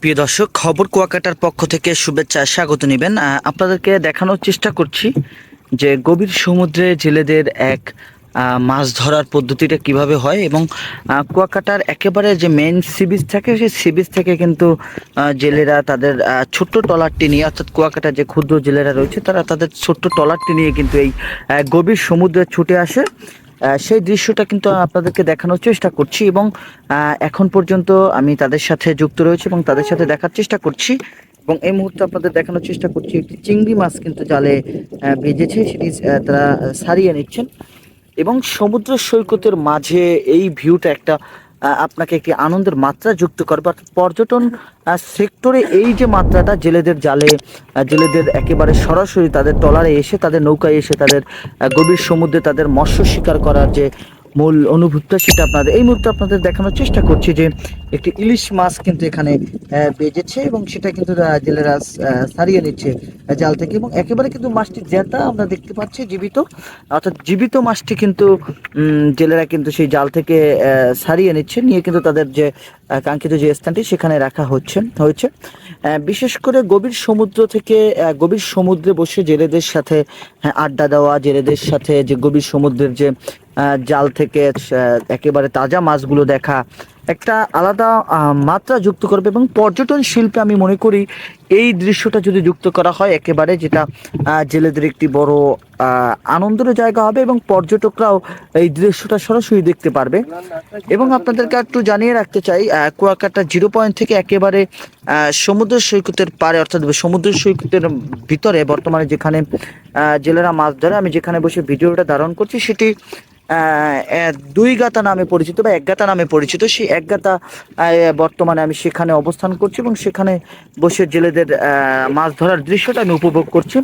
প্রিয় দর্শক, খবর কুয়াকাটার পক্ষ থেকে শুভেচ্ছা, স্বাগত নেবেন। আপনাদেরকে দেখানোর চেষ্টা করছি যে গভীর সমুদ্রে জেলেদের এক মাছ ধরার পদ্ধতিটা কীভাবে হয় এবং কুয়াকাটার একেবারে যে মেন সিবিচ থাকে, সেই সিবিচ থেকে কিন্তু জেলেরা তাদের ছোট্ট ট্রলারটি নিয়ে, অর্থাৎ কুয়াকাটার যে ক্ষুদ্র জেলেরা রয়েছে, তারা তাদের ছোট্ট ট্রলারটি নিয়ে কিন্তু এই গভীর সমুদ্রে ছুটে আসে। সেই দৃশ্যটা কিন্তু আপনাদেরকে দেখানোর চেষ্টা করছি এবং এখন পর্যন্ত আমি তাদের সাথে যুক্ত রয়েছি এবং তাদের সাথে দেখার চেষ্টা করছি এবং এই মুহূর্তে আপনাদের দেখানোর চেষ্টা করছি একটি চিংড়ি মাছ কিন্তু জালে ভেজেছে, সেটি তারা সারিয়ে নিচ্ছেন এবং সমুদ্র সৈকতের মাঝে এই ভিউটা একটা আপনাকে একটি আনন্দের মাত্রা যুক্ত করবে। অর্থাৎ পর্যটন সেক্টরে এই যে মাত্রাটা, জেলেদের জালে জেলেদের একেবারে সরাসরি তাদের ট্রলারে এসে, তাদের নৌকায় এসে তাদের গভীর সমুদ্রে তাদের মৎস্য শিকার করার যে মূল অনুভূতিটা সেটা আপনাদের এই মুহূর্তে আপনাদের দেখানোর চেষ্টা করছি যে একটি ইলিশ মাছ কিন্তু এখানে বেজেছে এবং সেটা কিন্তু জেলেরা সারিয়ে নিচ্ছে জাল থেকে এবং একেবারে কিন্তু মাছটি জেতা আমরা দেখতে পাচ্ছি জীবিত। অর্থাৎ জীবিত মাছটি কিন্তু জেলেরা কিন্তু সেই জাল থেকে সারিয়ে নিচ্ছে, নিয়ে কিন্তু তাদের যে কাঙ্ক্ষিত যে স্থানটি সেখানে রাখা হচ্ছে, হয়েছে। বিশেষ করে গভীর সমুদ্র থেকে গভীর সমুদ্রে বসে জেলেদের সাথে আড্ডা দেওয়া, জেলেদের সাথে যে গভীর সমুদ্রের যে জাল থেকে একেবারে তাজা মাছগুলো দেখা। একটা আলাদা মাত্রা যুক্ত করবে এবং পর্যটন শিল্পে আমি মনে করি এই দৃশ্যটা যদি যুক্ত করা হয়, একেবারে যেটা জেলেদের একটি বড় আনন্দের জায়গা হবে এবং পর্যটকরাও এই দৃশ্যটা সরাসরি দেখতে পারবে। এবং আপনাদেরকে একটু জানিয়ে রাখতে চাই কুয়াকাটা জিরো পয়েন্ট থেকে একেবারে সমুদ্র সৈকতের পারে অর্থাৎ সমুদ্র সৈকতের ভিতরে, বর্তমানে যেখানে জেলেরা মাছ ধরে, আমি যেখানে বসে ভিডিওটা ধারণ করছি, সেটি দুই গাতা নামে পরিচিত বা এক গাতা নামে পরিচিত, সেই এক গাতা বর্তমানে আমি সেখানে অবস্থান করছি এবং সেখানে বসে জেলেদের মাছ ধরার দৃশ্যটা আমি উপভোগ করছি।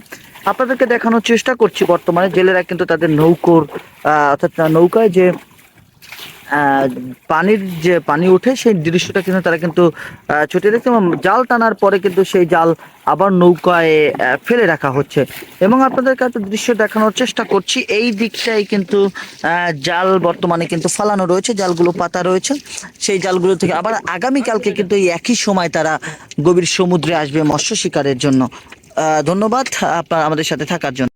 আপনাদেরকে দেখানোর চেষ্টা করছি বর্তমানে। জেলেরা কিন্তু তাদের নৌকোর অর্থাৎ নৌকায় যে পানির যে পানি ওঠে সেই দৃশ্যটা কিন্তু তারা কিন্তু ছুটে দেখছে এবং জাল টানার পরে কিন্তু সেই জাল আবার নৌকায় ফেলে রাখা হচ্ছে। এবং আপনাদের কাছে দৃশ্য দেখানোর চেষ্টা করছি, এই দিকটাই কিন্তু জাল বর্তমানে কিন্তু ফালানো রয়েছে, জালগুলো পাতা রয়েছে। সেই জালগুলো থেকে আবার আগামীকালকে কিন্তু এই একই সময় তারা গভীর সমুদ্রে আসবে মৎস্য শিকারের জন্য। ধন্যবাদ আপনার, আমাদের সাথে থাকার জন্য।